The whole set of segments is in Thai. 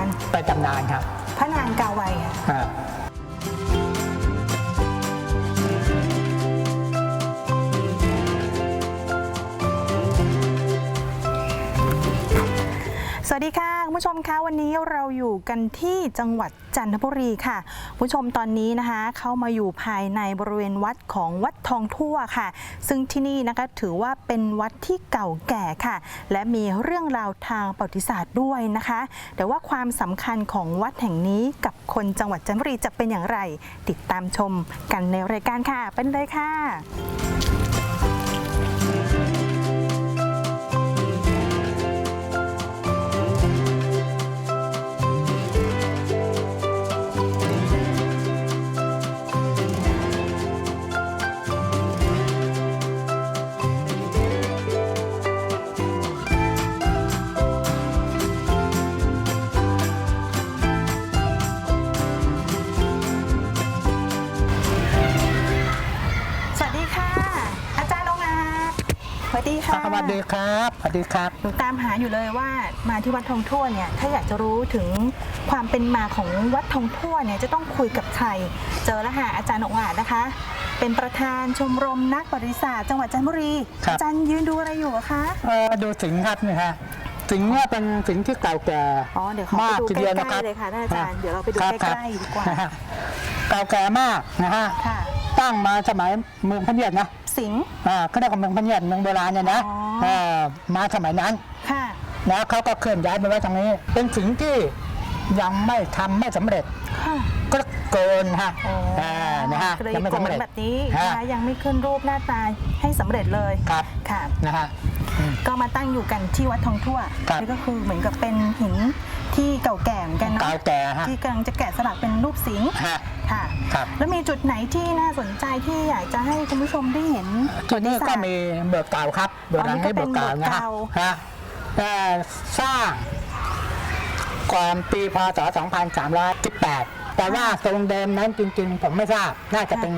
เป็นตำนานไปตำนานครับ ผู้ชมคะวันนี้เราอยู่กันที่จังหวัดจันทบุรีค่ะคุณผู้ชมตอนนี้นะคะ เข้ามาอยู่ภายในบริเวณวัดของวัดทองทั่วค่ะ ซึ่งที่นี่นะคะถือว่าเป็นวัดที่เก่าแก่ค่ะ และมีเรื่องราวทางประวัติศาสตร์ด้วยนะคะ แต่ว่าความสำคัญของวัดแห่งนี้กับคนจังหวัดจันทบุรีจะเป็นอย่างไร ติดตามชมกันในรายการค่ะ เป็นเลยค่ะ วัสดีค่ะสวัสดีครับสวัสดีครับ หนูตามหาอยู่เลยว่ามาที่วัดทองทั่วเนี่ยถ้าอยากจะรู้ถึงความเป็นมาของวัดทองทั่วเนี่ยจะต้องคุยกับใคร เจอแล้วค่ะอาจารย์องอาจนะคะ เป็นประธานชมรมนักประวัติศาสตร์จังหวัดจันทบุรี ครับ อาจารย์ยืนดูอะไรอยู่อะคะ เออดูสิงห์ครับนี่ฮะสิงห์เนี่ยเป็นสิงห์ที่เก่าแก่อ๋อเดี๋ยวขอไปมากดูทีใกเดียวล้นะครับๆเลยค่ะท่านอาจารย์เดี๋ยวเราไปดูครับใกล้ๆดีกว่า ครับเก่าแก่มากนะฮะค่ะ ตั้งมาสมัยเมืองพระเนียดนะ สิงห์ อ่าก็ได้กับเมืองพระเนียดเมืองโบราณเนี่ยนะอ๋อเออมาสมัยนั้นค่ะแล้วเขาก็เคลื่อนย้ายไปไว้ตรงนี้ เป็นสิ่งที่ยังไม่ทำไม่สำเร็จ ค่ะก็เกินฮะอ๋ออ่านะฮะก็เลยยังไม่โกสำนเร็จแบบนี้ฮะ นะคะยังไม่ขึ้นรูปหน้าตาให้สำเร็จเลยครับ ค่ะ นะฮะอืม ก็มาตั้งอยู่กันที่วัดทองทั่วครับนี่ก็คือเหมือนกับเป็นหินที่เก่าแก่เหมือนกันเนาะเก่าแก่ฮะ ที่กำลังจะแกะสลักเป็นรูปสิงห์ฮะ ค่ะ ครับ แล้วมีจุดไหนที่น่าสนใจที่อยากจะให้คุณผู้ชมได้เห็นที่นี่ก็มีเบิกเก่าครับเบิกหลังให้อ๋อนี่ก็เป็เบินกเก่านะฮะโบสถ์เก่า ฮะเอ่อสร้างก่อนปีพศ 2318 แต่ว่าทรงเดิมนั้นจริงๆ ผมไม่ทราบ น่าจะเป็น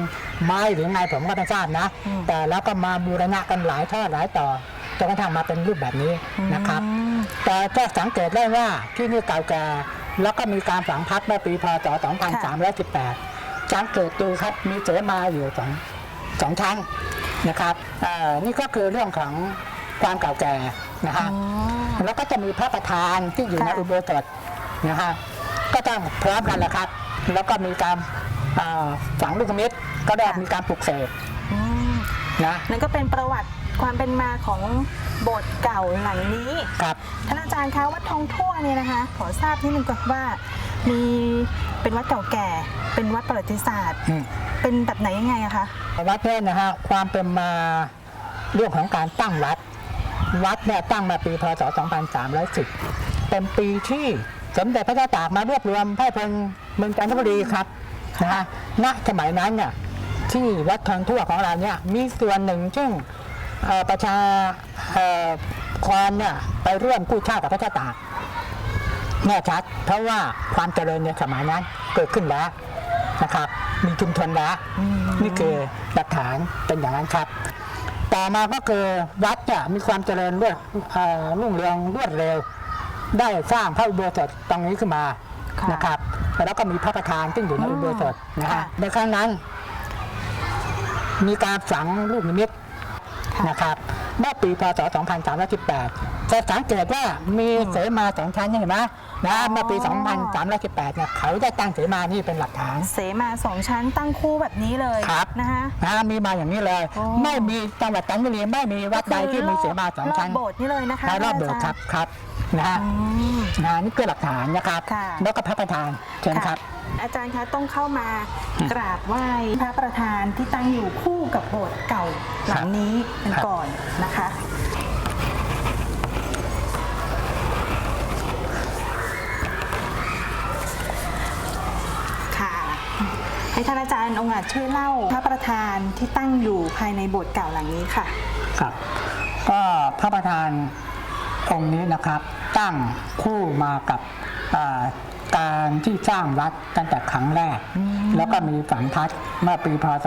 ไม้หรือไงผมก็ไม่ทราบนะ แต่แล้วก็มาบูรณะกันหลายทอดหลายต่อ จนกระทั่งมาเป็นรูปแบบนี้นะครับอืมแต่ก็สังเกตได้ว่าที่นี่เก่าแก่แล้วก็มีการฝังพักเมื่อปีพศ 2318สังเกตดูครับมีเสมาอยู่สองสองชั้นนะครับเอ่อนี่ก็คือเรื่องของความเก่าแก่นะฮะอ๋อแล้วก็จะมีพระประธานที่อยู่ในค่ะอุโบสถนะฮะก็ต้องพร้อมกันแหละครับ แล้วก็มีการเอ่อฝังลูกนิมิตก็ได้มีการปลุกเสกอืมนะนั่นก็เป็นประวัติ ความเป็นมาของโบสถ์เก่าหลังนี้ ครับ ท่านอาจารย์คะวัดทองทั่วเนี่ยนะคะ ขอทราบนิดนึงก่อนว่ามีเป็นวัดเก่าแก่ เป็นวัดประวัติศาสตร์ อืม เป็นแบบไหนยังไงอะคะ วัดเนี่ยนะฮะความเป็นมาเรื่องของการตั้งวัด วัดเนี่ยตั้งมาปีพศ 2310 เป็นปีที่สมเด็จพระเจ้าตากมารวบรวมพระพลเมืองจันทบุรีครับนะฮะณสมัยนั้นเนี่ยที่วัดทองทั่วของเราเนี่ยมีส่วนหนึ่งซึ่งเอ่อ ประชาเอ่อคอนเนี่ยไปร่วมกู้ชาติกับพระเจ้าตากแน่ชัด เพราะว่าความเจริญในสมัยนั้นเกิดขึ้นแล้วนะครับ มีชุมชนแล้วนี่คือหลักฐานเป็นอย่างนั้นครับ ต่อมาก็คือวัดเนี่ยมีความเจริญรวดเอ่อรุ่งเรืองรวดเร็ว ได้สร้างพระอุโบสถตรงนี้ขึ้นมาค่ะนะครับ แล้วก็มีพระประธานซึ่งอยู่ในอืมอุโบสถนะค่ะฮะในครั้งนั้น มีการฝังลูกนิมิตค่ะ นะครับเมื่อปีพศ 2318จะสังเกตว่ามีเสมาสองชั้นเห็นไหม นะเมื่อปี 2318เนี่ยเขาได้ตั้งเสมานี่เป็นหลักฐาน เสมาสองชั้นตั้งคู่แบบนี้เลยครับนะคะนะมีมาอย่างนี้เลยโอ้ไม่มีจังหวัดจันทบุรีไม่มีวัดใดที่มีเสมาสองชั้นรอบโบสถ์นี่เลยนะคะนะรอบโบสถ์ครับครับนะฮะอืมนะนี่คือหลักฐานนะครับค่ะแล้วก็พระประธานเชิญครับะอาจารย์คะต้องเข้ามากราบไหว้พระประธานที่ตั้งอยู่คู่กับโบสถ์เก่าหลังนี้กันครับก่อนนะคะค่ะ ให้ท่านอาจารย์องค์อาจช่วยเล่าพระประธานที่ตั้งอยู่ภายในโบสถ์เก่าหลังนี้ค่ะ ครับก็พระประธานองค์นี้นะครับ ตั้งคู่มากับอ่าการที่สร้างวัดตั้งแต่ครั้งแรก แล้วก็มีฝังทัดเมื่อปีพศ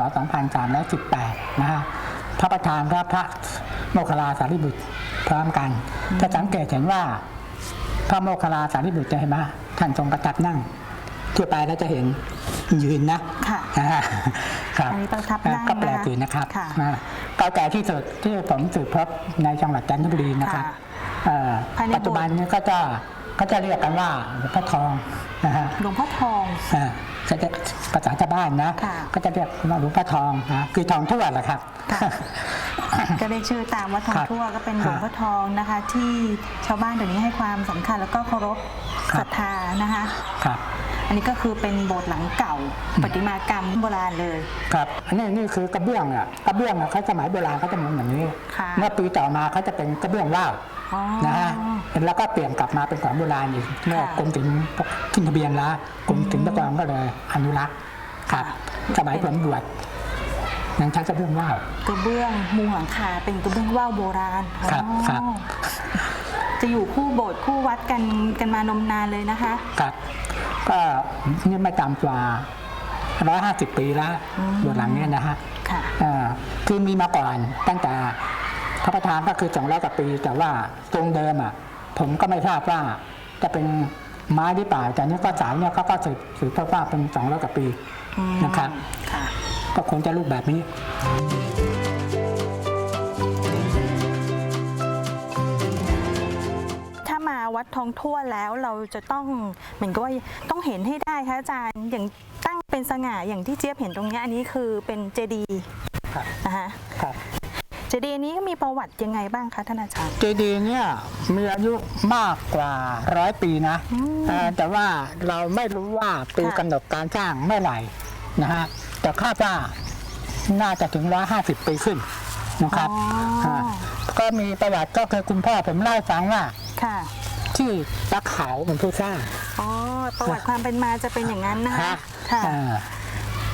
2318 นะฮะพระประธานพระพระโมคคัลลาสารีบุตรพร้อมกันจะสังเกตเห็นว่า พระโมคคัลลาสารีบุตรจะเห็นไหมท่านทรงประทับนั่งทั่วไปแล้วจะเห็น ยืนนะค่ะอ่าครับอันนี้ประทับนั่งก็แปลกนะคะดีนะครับค่ะอ่าเก่าแก่ที่สุดที่ผมสืบพบในจังหวัดจันทบุรีนะครับค่ะเอ่อภายในปัจจุบันนี้ก็จะก็จะเรียกกันว่าหลวงพ่อทองนะฮะ หลวงพ่อทอง อ่าก็จะภาษาชาวบ้านนะ ค่ะก็จะเรียกว่าหลวงพ่อทองนะคือทองทั่วแหละครับ ค่ะ ก็ได้ชื่อตามวัดทองครับทั่วก็เป็นหลวงพ่อทองนะคะ ที่ชาวบ้านเดี๋ยวนี้ให้ความสำคัญแล้วก็เคารพครับศรัทธานะคะ ครับ อันนี้ก็คือเป็นโบสถ์หลังเก่าประติมากรรมโบราณเลย ครับอันนี้นี่คือกระเบื้องอะกระเบื้องอะเขาสมัยโบราณเขาจะเหมือนอย่างนี้ ค่ะเมื่อปีต่อมาเขาจะเป็นกระเบื้องว่าวอ๋อนะฮะแล้วก็เปลี่ยนกลับมาเป็นของโบราณอีกเมื่อกรมศิลป์ขึ้นทะเบียนแล้วกรมศิลปากรก็เลยอนุรักษ์ครับสมัยผมบวชยังใช้กระเบื้องว่าวกระเบื้องมุงหลังคาเป็นกระเบื้องว่าวโบราณครับอ๋อครับ จะอยู่คู่โบสถ์คู่วัดกันกันมานมนานเลยนะคะ ครับ ก็นี่ไม่ต่ำกว่า150ปีแล้วบนหลังเนี้นะฮะค่ะเอ่อคือมีมาก่อนตั้งแต่พระประธานก็คือ200กว่าปี แต่ว่าทรงเดิมอะ ผมก็ไม่ทราบว่าจะเป็นไม้หรือเปล่าแต่นี่ก็สายเนี่ยเขาก็สืบสืบทอดว่าเป็น200กว่าปีอืมนะครับค่ะก็คงจะรูปแบบนี้ วัดทองทั่วแล้วเราจะต้องเหมือนกับว่าต้องเห็นให้ได้ค่ะอาจารย์อย่างตั้งเป็นสง่าอย่างที่เจี๊ยบเห็นตรงเนี้ยอันนี้คือเป็นเจดีย์ครับนะคะครับ เจดีย์นี้มีประวัติยังไงบ้างคะท่านอาจารย์ เจดีย์เนี่ยมีอายุมากกว่าร้อยปีนะอืม เอ่อแต่ว่าเราไม่รู้ว่าปีค่ะ กำหนดการสร้างเมื่อไหร่นะฮะแต่คาดว่าน่าจะถึงร้อยห้าสิบปีขึ้นนะครับอ๋อาก็มีประวัติก็คือคุณพ่อผมเล่าให้ฟังว่า ค่ะ ที่ตะเขาเป็นผู้สร้าง อ๋อประวัติความเป็นมาจะเป็นอย่างนั้นนะคะฮะค่ะอ่า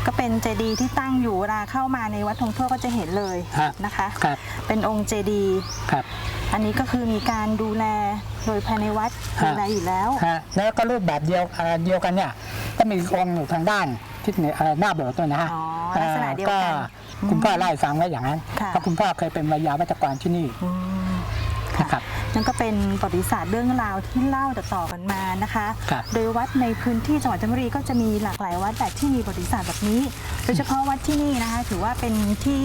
ก็เป็นเจดีย์ที่ตั้งอยู่เวลาเข้ามาในวัดทองทั่วก็จะเห็นเลยฮะ นะคะ ครับเป็นองค์เจดีย์ครับ อันนี้ก็คือมีการดูแลโดยภายในวัดฮะ ดูแลอยู่แล้ว ฮะแล้วก็รูปแบบเดียวเอ่อเดียวกันเนี่ย ก็มีองค์อยู่ทางด้านที่เหนือเอ่อหน้าโบสถ์ด้วยนะฮะอ๋อลักษณะเดียวกันคุณพ่อเล่าให้ฟังไว้อย่างนั้นค่ะ เพราะคุณพ่อเคยเป็นวิทยาวัจกรที่นี่ อืมนะ ครับนั่นก็เป็นประวัติศาสตร์เรื่องราวที่เล่าต่อๆกันมานะคะ ครับโดยวัดในพื้นที่จังหวัดจันทบุรีก็จะมีหลากหลายวัดแบบที่มีประวัติศาสตร์แบบนี้ โดยเฉพาะวัดที่นี่นะคะ ถือว่าเป็นที่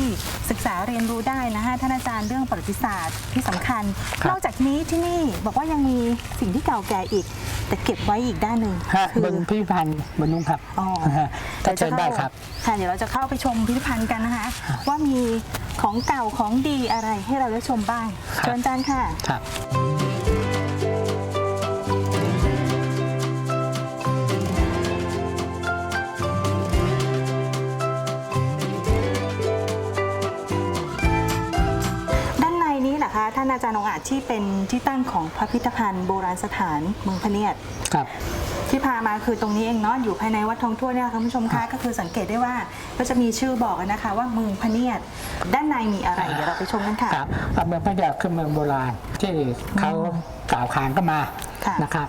ศึกษาเรียนรู้ได้นะคะท่านอาจารย์เรื่องประวัติศาสตร์ที่สำคัญ ครับนอกจากนี้ที่นี่บอกว่ายังมีสิ่งที่เก่าแก่อีก แต่เก็บไว้อีกด้านหนึ่งฮะคื บนพิพิธภัณฑ์บนนุ้งครับอ๋อฮะก็เชิญได้ครับ ค่ะเดี๋ยวเราจะเข้าไปชมพิพิธภัณฑ์กันนะคะ ว่ามีของเก่าของดีอะไรให้เราได้ชมบ้างครับ เชิญอาจารย์ค่ะครับด้านในนี้แหละคะท่านอาจารย์องค์อาจที่เป็นที่ตั้งของพิพิธภัณฑ์โบราณสถานเมืองพะเนียดครับ ที่พามาคือตรงนี้เองเนาะอยู่ภายในวัดทองทั่วเนี่ยค่ะคุณผู้ชมคะก็คือสังเกตได้ว่าก็จะมีชื่อบอกนะคะว่าเมืองพะเนียดด้านในมีอะไรเดี๋ยวเราไปชมกันค่ะ ครับอะเมืองพระเยาคือเมืองโบราณที่เขากล่าวขานก็มาค่ะนะครับ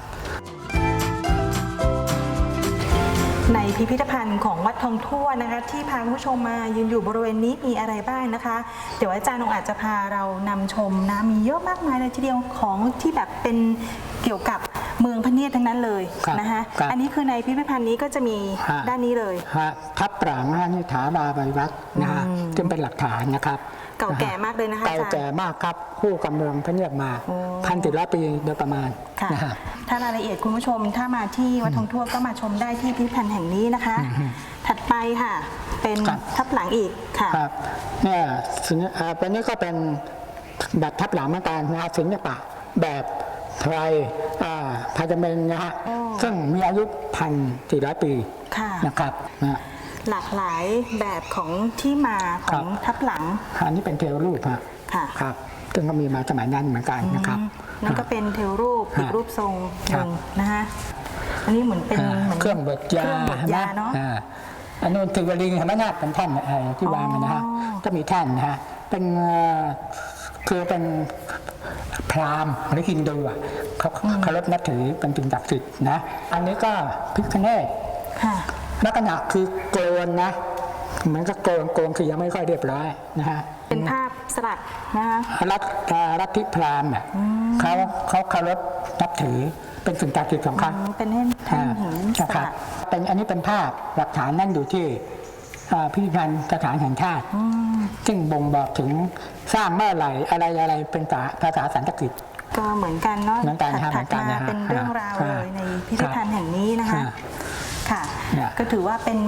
ในพิพิธภัณฑ์ของวัดทองทั่วนะคะ ที่พาคุณผู้ชมมายืนอยู่บริเวณนี้มีอะไรบ้างนะคะ เดี๋ยวอาจารย์องค์อาจจะพาเรานำชมนะมีเยอะมากมายเลยทีเดียวของที่แบบเป็นเกี่ยวกับ เมืองพะเนียดทั้งนั้นเลยครับนะคะครับอันนี้คือในพิพิธภัณฑ์นี้ก็จะมีฮะ ด้านนี้เลย ฮะทับปรางฮะนี่ถาราใบวัดนะฮะอืมจึงเป็นหลักฐานนะครับเก่าแก่มากเลยนะคะเก่าอาจารย์ แก่มากครับคู่กับเมืองพระเนียดมาโอ้ พันติร้อยปีโดยประมาณค่ะนะฮะ ถ้ารายละเอียดคุณผู้ชมถ้ามาที่วัดทองทั่วก็มาชมได้ที่พิพิธภัณฑ์แห่งนี้นะคะถัดไปค่ะ เป็นครับ ทับหลังอีกค่ะ ครับเนี่ยศิลป์อ่าเป็นนี้ก็เป็นแบบทับหลังเหมือนกันนะฮะศิลปะแบบ ไทยอ่าพาจเมนนะฮะอ๋อซึ่งมีอายุพันสี่ร้อยปีค่ะนะครับนะฮะหลากหลายแบบของที่มาขครัองบทับหลังอันนี้เป็นเทวรูปฮะค่ะครับซึ่งก็มีมาสมัยนั้นเหมือนกันนะครับอืมนั่นก็เป็นเทวรูปอีกฮะรูปทรงหครับนึ่งนะคะอันนี้เหมือนเป็นอ่าเหมือนเครื่องบดยาเครื่องบดยาเนาะอ่อันนู้นติวลิงธรรมนาถเป็นแท่านเอ่อที่วางกันนะฮะอ๋อก็มีแท่านนะฮะเป็นเอ่อ คือเป็นแผลราหมณ์หรือฮินดูอะเขาเคารพนับถือเป็นสิ่งศักดิ์สิทธิ์นะอันนี้ก็พิคเนตค่ะลักษณะคือโกนนะเหมือนกับโกนโกนคือยังไม่ค่อยเรียบร้อยนะฮะเป็นภาพสลักนะคะรัฐรัฐทิพราหมณ์เนี่ยเขาเขาเคารพนับถือเป็นสิ่งศักดิ์สิทธิ์ของเขาอืมเป็นแท่นแท่นหินสนะครับลักเป็นอันนี้เป็นภาพหลักฐานนั่นอยู่ที่อ่าพิพิธภัณฑ์สถานแห่งชาติ ซึ่งบ่งบอกถึงสร้างเมื่อไหร่อะไรอะไรเป็นภาษาภาษาสันสกฤตก็เหมือนกันเนาะเหมือนกันครับถัดเหมือนกันมานะฮะเป็นเรื่องราวอ่าเลยในพิพิธภัณฑ์แห่งนี้นะคะอ่าค่ะเนี่ยก็ถือว่าเป็น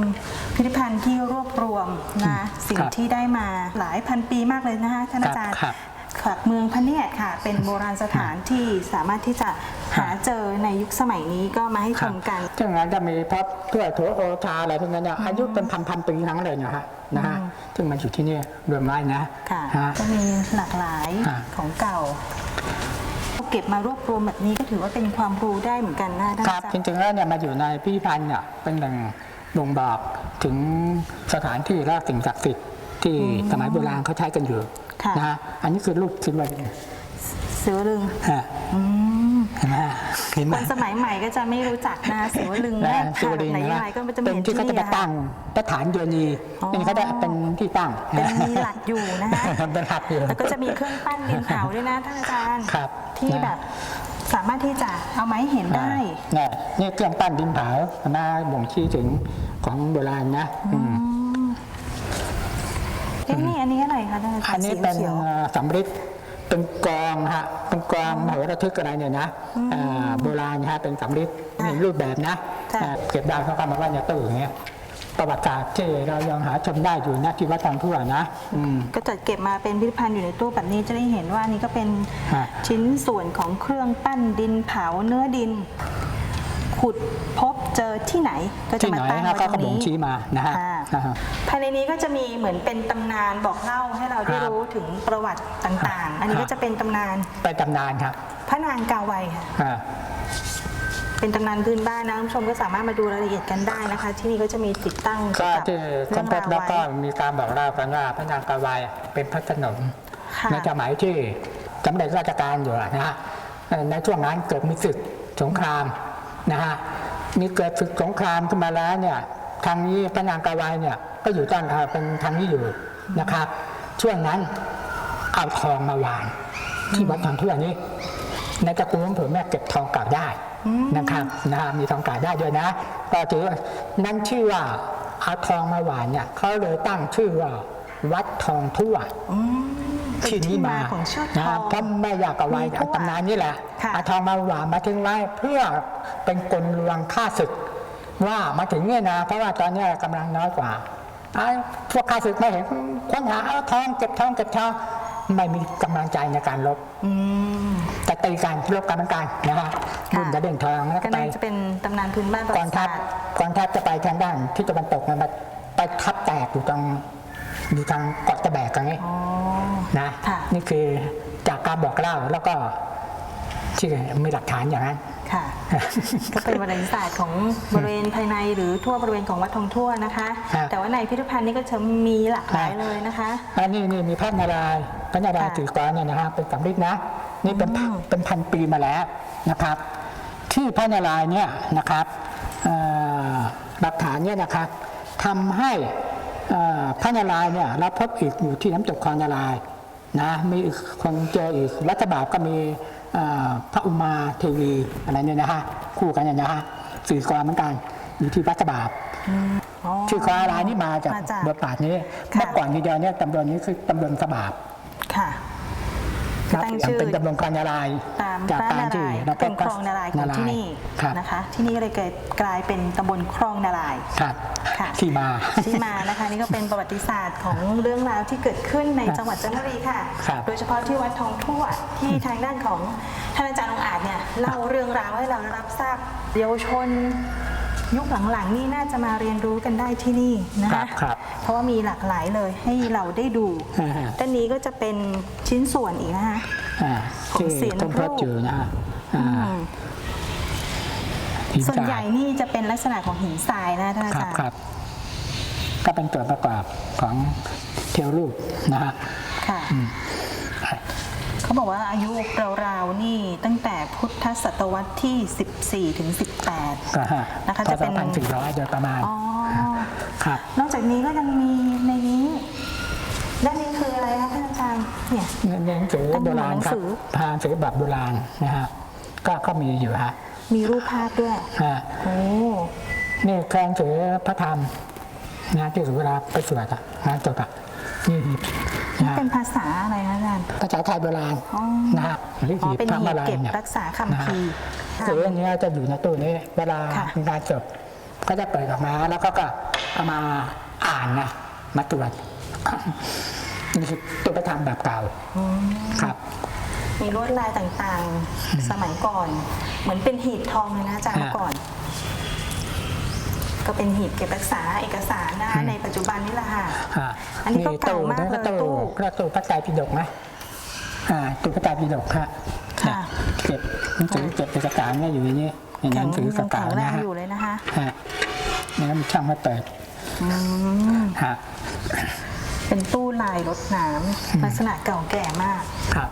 พิพิธภัณฑ์ที่รวบรวมนะสิ่งครับที่ได้มาหลายพันปีมากเลยนะคะท่านอาจารย์ ครับจากเมืองพะเนียดค่ะ เป็นโบราณสถานที่สามารถที่จะหาเจอในยุคสมัยนี้ก็มาให้ชมกันซึ่งนั้นจะมีพระเพื่อโถโอชาอะไรพวกนั้นเนี่ยอายุเป็นพันพันๆปีทั้งนั้นเลยนะฮะนะฮะซึ่งมันอยู่ที่นี่รวมไว้นะค่ะฮะก็มีหลากหลายอ่าของเก่าเก็บมารวบรวมแบบนี้ก็ถือว่าเป็นความรู้ได้เหมือนกันนะท่านครับอาจารจย์ริงๆแล้วเนี่ยมาอยู่ในพิพิธภัณฑ์เนี่ยเป็นหนึ่งบ่งบอกถึงสถานที่และสิ่งศักดิ์สิทธิ์ที่สมัยโบราณเขาใช้กันอยู่ ค่ะ นะฮะอันนี้คือรูปศิลป์เสือลึงฮะเห็นไหมฮะเห็นไหคมนสมัยใหม่ก็จะไม่รู้จักนะเสือลึงแรกสิค่ะวแบบลิงไหนนะยังไงก็มันจะมีเป็นที่เขาจะมาตั้งสถานโยนีอ๋อนี่เขาจะเป็นที่ตั้งเป็นมีหลักอยู่นะคะเป็นหลักอยู่แล้วก็จะมีเครื่องปั้นดินเผาด้วยนะท่านอาจารย์ครับที่นะแบบสามารถที่จะเอามาให้เห็นได้เนี่ยนี่เครื่องปั้นดินเผามาบ่งชี้ถึงของโบราณนะ อืมเอ๊ะนี่อันนี้อะไรคะท่านอาจารอันย์นี้สีเป็นเขียวเอ่อสำริดเป็นกองฮะเป็นกองมโหระทึกอะไรเนี่ยนะเอ่อโบราณฮะเป็นสำริดในรูปแบบนะค่ะเอ่อเก็บได้เขาก็มาไว้ในตู้อย่างเงี้ยประวัติศาสตร์ที่เรายังหาชมได้อยู่นะที่วัดทางทั่วนะอืม ก็จัดเก็บมาเป็นพิพิธภัณฑ์อยู่ในตู้แบบนี้จะได้เห็นว่านี่ก็เป็นฮะ ชิ้นส่วนของเครื่องปั้นดินเผาเนื้อดิน ขุดพบเจอที่ไหนก็จะที่มาไหนตั้งนะไว้ก็ตกรระงบ่งนี้ ชี้มานะฮะค่ะนะฮะ ภายในนี้ก็จะมีเหมือนเป็นตำนานบอกเล่าให้เราได้ครับรู้ถึงประวัติต่างๆ อันนี้ครับก็จะเป็นตำนานไปตำนานครับพระนางกาไวค่ะ อ่า เป็นตำนานพื้นบ้านนะคุณผู้ชมก็สามารถมาดูรายละเอียดกันได้นะคะ ที่นี่ก็จะมีติดตั้งก็เกี่ยวกับที่เรื่ค้อนงพราบวแล้วไว้ก็มีการบอกเล่ากันว่าพระนางกาวายเป็นพระขนมค่ะในสมัยที่สำเร็จราชการอยู่อะนะฮะเอ่อในช่วงนั้นเกิดมีศึกสงคราม นะฮะมีเกิดศึกสงครามขึ้นมาแล้วเนี่ยทางนี้พระนางกาวายเนี่ยก็อยู่ต้านเอ่อเป็นทางนี้อยู่นะครับ ช่วงนั้นเอาทองมาวางที่วัดทางทั่วนี้ ในตระกูลของผมแม่เก็บทองเก่าได้นะครับนะฮะมีทองเก่าได้ด้วยนะก็ถือว่านั่นชื่อว่าเอาทองมาหวานเนี่ยเขาเลยตั้งชื่อว่าวัดทองทั่ว ที่นี้ที่มามาของชื่อทนะองเพราะแม่อยากเอาไว้มีทั่วตำนานนี่แหละค่ะเอาทองมาหวานมาทิ้งไว้เพื่อเป็นกลลวงฆ่าศึก ว่ามาถึงเนี่ยนะเพราะว่าตอนเนี้ยกำลังน้อยกว่าไอ้พวกข้าศึกไม่เห็นค้นหาเอาทองเก็บทองเก็บทองไม่มีกำลังใจในการลบอืมจะตีกันลบกันเหมือนกันนะฮะค่ะรุ่นจะเด่นทองแล้วก็ก็ไปน่าจะเป็นตำนานพื้นบ้านประกวัองติทัศาพสตร์กองทัพจะไปทางด้านที่ตะวันตกนะมาไปทับแตกอยู่ตรงอยู่ทางเกาะตะแบกตรงนี้อ๋อ นะค่ะ นี่คือจากการบอกเล่าแล้วก็ที่มีหลักฐานอย่างนั้น ค่ะ ก็เป็นประวัติศาสตร์ของบริเวณภายในหรือทั่วบริเวณของวัดทองทั่วนะคะครับแต่ว่าในพิพิธภัณฑ์นี้ก็จะมีหลากหลายครับเลยนะคะ อันนี้นี่มีพระนารายณ์พระนารายณ์ค่ะถือกรเนี่ยนะฮะเป็นสำริดนะ นี่เป็นพันเป็นพันปีมาแล้วนะครับ ที่พระนารายณ์เนี่ยนะครับเอ่อหลักฐานเนี่ยนะครับทำให้เอ่อพระนารายณ์เนี่ยเราพบอีกอยู่ที่น้ำตกคลองนารายณ์ นะมีอีกคนเจออีกรัฐบาลก็มีเอ่อพระอุมาเทวีอะไรเนี่ยนะฮะคู่กันเนี่ยนะฮะสี่กรเหมือนกันอยู่ที่วัดบาปอ๋อชื่อคลองนารายณ์นี่มาจากมาจากบทบาทนี้ค่ะเมื่อก่อนทีเดียวเนี่ยตำบลนี้คือตำบลสบาบค่ะนับ ตั้งเปลี่ยนชื่อ เป็นตำบลคลองนารายณ์ตามจากพระการนาที่รายณ์เราเป็นคลองนารายณ์ของที่นี่ครับนะคะ ที่นี่ก็เลยเกิดกลายเป็นตำบลคลองนารายณ์ ครับค่ะ ที่มา ที่มานะคะนี่ก็เป็นประวัติศาสตร์ของเรื่องราวที่เกิดขึ้นในจังหวัดจันทบุรีค่ะ ครับโดยเฉพาะที่วัดทองทั่วที่ทางด้านของท่านอาจารย์องอาจเนี่ยเล่าเรื่องราวให้เราได้รับทราบเยาวชน ยุคหลังๆนี่น่าจะมาเรียนรู้กันได้ที่นี่นะครัคะบครับ เพราะว่ามีหลากหลายเลยให้เราได้ดูอ่าฮะด้านนี้ก็จะเป็นชิ้นส่วนอีกนะคะ อ่าของที่เสียง ต้นพระรูปจือนะฮะอ่าอืมหินส่วนทรายใหญ่นี่จะเป็นลักษณะของหินทรายนะท่านอาครับจารย์ครับ ก็เป็นตัวประกอบของเทวรูปนะฮะ ค่ะข เขาบอกว่าอายุราวๆนี่ตั้งแต่พุทธศตวรรษที่ 14 ถึง 18ก็ฮะนะคะพจะศเป็นพันสี่ร้อยโดยประมาณอ๋อครับนอกจากนี้ก็ยังมีในนี้ด้านนี้คืออะไรคะท่านอาจารย์เนี่ยหนังสือโบราณครับหนังสือทางสือแบบโบราณนะฮะก็ก็มีอยู่ฮะมีรูปภาพด้วยฮะโอ้นี่เครื่องถือพระธรรมนะที่เวลาไปสวดอะนะจดอะ นี่หีบนะฮะเป็นภาษาอะไรคะอาจารย์ ภาษาไทยโบราณอ๋อนะฮะหรืออ๋อหีบเป็นพระหีมาบลัยเก็บเนี่ยรักษาคัมภีร์หนังสืออันนี้จะอยู่ในตู้นี้เวลาค่ะ มีการจบก็จะเปิดออกมาแล้วก็ก็เอามาอ่านนะมาตรวจนี่คือตัวประธรรมแบบเก่าครับ มีลวดลายต่างๆ สมัยก่อน เหมือนเป็นหีบทองเลยนะอาจารย์ฮะ เมื่อก่อน ก็เป็นหีบเก็บรักษาเอกสารนะคะในปัจจุบันนี่แหละค่ะ อ่าอันนี้ก็เก่ามากนี่เลยตู้ ตู้ก็ตู้พระไตรปิฎกนะอ่าตู้พระไตรปิฎกฮะค่ะ เก็บหนังสือเก็บเอกสารเนี่ยอยู่ในนี้ในหนังสือยังเก่าแข็งๆแรนะงฮะอยู่เลยนะคะฮะนี่ก็มีช่างมาเปิดอืมฮะเป็นตู้ลายรถน้ำลักษณะเก่าแก่มาก ครับ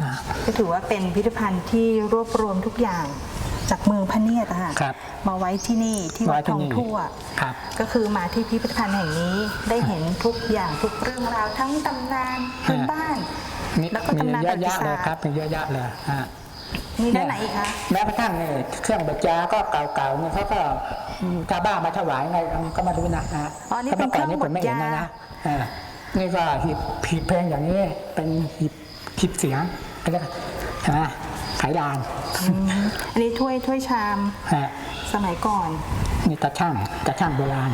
อ่า ก็ถือว่าเป็นพิพิธภัณฑ์ที่รวบรวมทุกอย่าง จากเมืองพะเนียดอะค่ะครับมาไว้ที่นี่ที่วัดทองทั่ว ครับ ก็คือมาที่พิพิธภัณฑ์แห่งนี้ได้เห็นทุกอย่างทุกเรื่องราวทั้งตำนานพื้นบ้าน มีแล้วก็มีตำนานเยประอะวัติแยะศาเลสยตร์ครับมีเยอะแยะเลยฮะ มีด้านไหนอีกคะ แม้กระทั่งเนี่ยเครื่องบรรจาก็เก่าๆเนี่ยเขาก็ชาวบ้านมาถวายไงก็มาดูนะฮะอ๋อนี่เป็นพาะมื่ก่ผมไม่เห็นนะเครื่องบรรจานะเออนี่ก็หีบหีบเพลงอย่างนี้เป็นหีบหีบเสียงก็เรียกใช่ไหม ไขลานอืมอันนี้ถ้วยถ้วยชามฮะสมัยก่อนนี่ตาช่างตาช่างโบราณ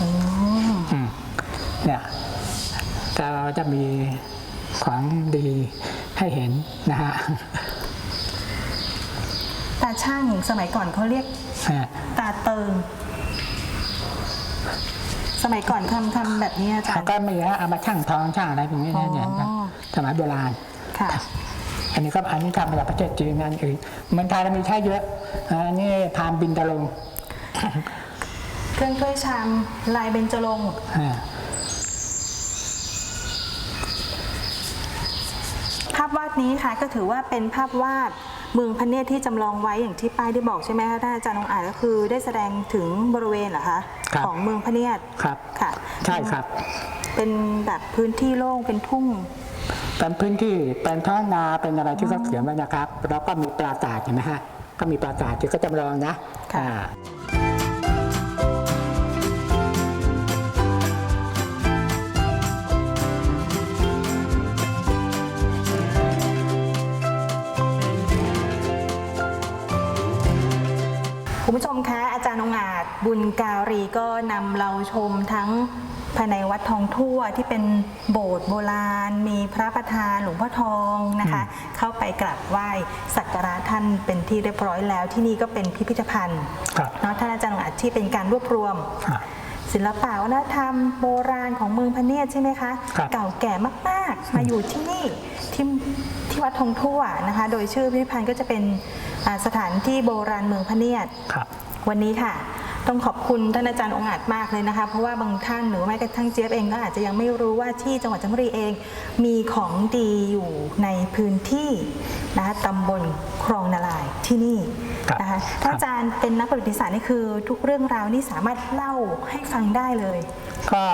อืมอืมเนี่ยเราจะมีของดีให้เห็นนะฮะตาช่างสมัยก่อนเขาเรียกฮะตาเติงสมัยก่อนทำทำแบบนี้อาจารเขาย์ก็มีฮะเอามาช่างทองช่างอะไรอย่างนี้นะเนี่ยอ๋อสมัยโบราณค่ะ อันนี้ก็อันนี้ทำมาจากประเทศจีนนั่นอื่นเมืองไทยเรามีใช้เยอะอันนี้พามบินตะลงเครื่องถ้วยชามลายเบญจรงค์อ่าภาพวาดนี้ค่ะก็ถือว่าเป็นภาพวาดเมืองพระเนตรที่จำลองไว้อย่างที่ป้ายได้บอกใช่ไหมคะท่านอาจารย์องค์อาจก็คือได้แสดงถึงบริเวณเหรอคะของเมืองพระเนตรครับค่ะ ใช่ครับ เป็นแบบพื้นที่โล่งเป็นทุ่ง เป็นพื้นที่เป็นท้องนาเป็นอะไรที่เขาเขียนไว้นะครับ แล้วก็มีปราสาทเห็นไหมฮะก็มีปราสาทที่เขาจำลองนะค่ะอ่าคุณผู้ชม งอาจบุญการีก็นำเราชมทั้งภายในวัดทองทั่วที่เป็นโบสถ์โบราณ มีพระประธานหลวงพ่อทองนะคะ เข้าไปกราบไหว้สักการะท่านเป็นที่เรียบร้อยแล้ว ที่นี่ก็เป็นพิพิธภัณฑ์ครับเนาะท่านอาจารย์องอาจที่เป็นการรวบรวมอ่าศิลปะวัฒนธรรมโบราณของเมืองพะเนียดใช่ไหมคะครับเก่าแก่มากๆ มาอยู่ที่นี่ที่ที่วัดทองทั่วนะคะ โดยชื่อพิพิธภัณฑ์ก็จะเป็นอ่าสถานที่โบราณเมืองพะเนียดครับ วันนี้ค่ะ ต้องขอบคุณท่านอาจารย์องค์อาจมากเลยนะคะ เพราะว่าบางท่านหรือแม้กระทั่งเจี๊ยบเองก็อาจจะยังไม่รู้ว่าที่จังหวัดจันทบุรีเอง มีของดีอยู่ในพื้นที่นะคะตำบลครองนาลายณ์ที่นี่ครับนะคะท่านอาจารย์เป็นนักประวัติศาสตร์นี่คือ ทุกเรื่องราวนี่สามารถเล่าให้ฟังได้เลย ก็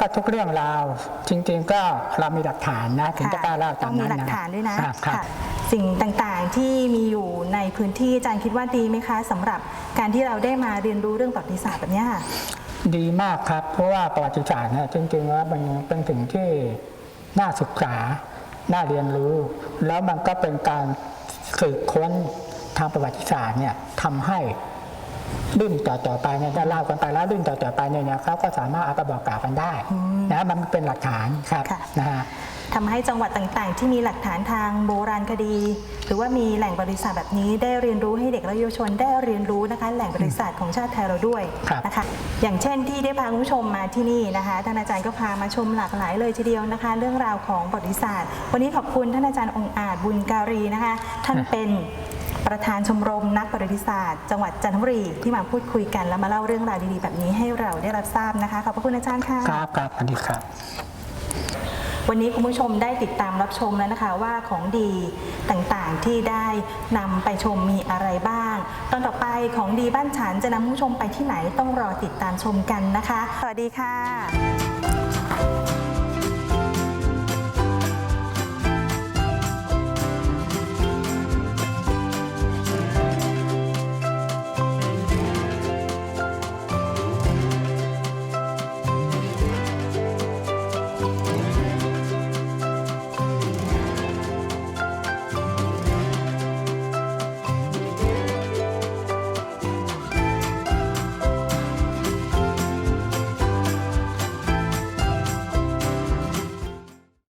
ก็ทุกเรื่องราวจริง ๆ ก็เรามีหลักฐานนะถึงจะกล้าเล่าต้ตาอมงมีนั้นหลักนะฐานด้วยนะอ่าครับค่ะ สิ่งต่างๆที่มีอยู่ในพื้นที่อาจารย์คิดว่าดีไหมคะสำหรับการที่เราได้มาเรียนรู้เรื่องประวัติศาสตร์แบบเนี้ยค่ะดีมากครับ เพราะว่าประวัติศาสตร์เนี่ยจริงๆแล้วมันเป็นสิ่งที่น่าศึกษาน่าเรียนรู้ แล้วมันก็เป็นการสืบค้นทางประวัติศาสตร์เนี่ยทำให้รุ่นต่อๆไปเนี่ยได้เล่ากันไปแล้วรุ่นต่อๆไปเนี่ยนะเขาก็สามารถเอาไปบอกกล่าวกันได้นะมันเป็นหลักฐานครับค่ะนะฮะ ทำให้จังหวัดต่างๆ ที่มีหลักฐานทางโบราณคดี หรือว่ามีแหล่งบริษัทแบบนี้ได้เรียนรู้ให้เด็กและเยาวชนได้เรียนรู้นะคะ แหล่งบริษัทของชาติไทยเราด้วยนะคะอย่างเช่นที่ได้พาคุณผู้ชมมาที่นี่นะคะท่านอาจารย์ก็พามาชมหลากหลายเลยทีเดียวนะคะ เรื่องราวของประวัติศาสตร์วันนี้ขอบคุณท่านอาจารย์องค์อาจบุญการีนะคะ ท่านเป็นประธานชมรมนักประวัติศาสตร์ จังหวัดจันทบุรีที่มาพูดคุยกัน และมาเล่าเรื่องราวดีๆแบบนี้ให้เราได้รับทราบนะคะขอบพระคุณอาจารย์ค่ะครับครับสวัสดีครับ วันนี้คุณผู้ชมได้ติดตามรับชมแล้วนะคะว่าของดีต่างๆที่ได้นำไปชมมีอะไรบ้าง ตอนต่อไปของดีบ้านฉันจะนำคุณผู้ชมไปที่ไหนต้องรอติดตามชมกันนะคะ สวัสดีค่ะ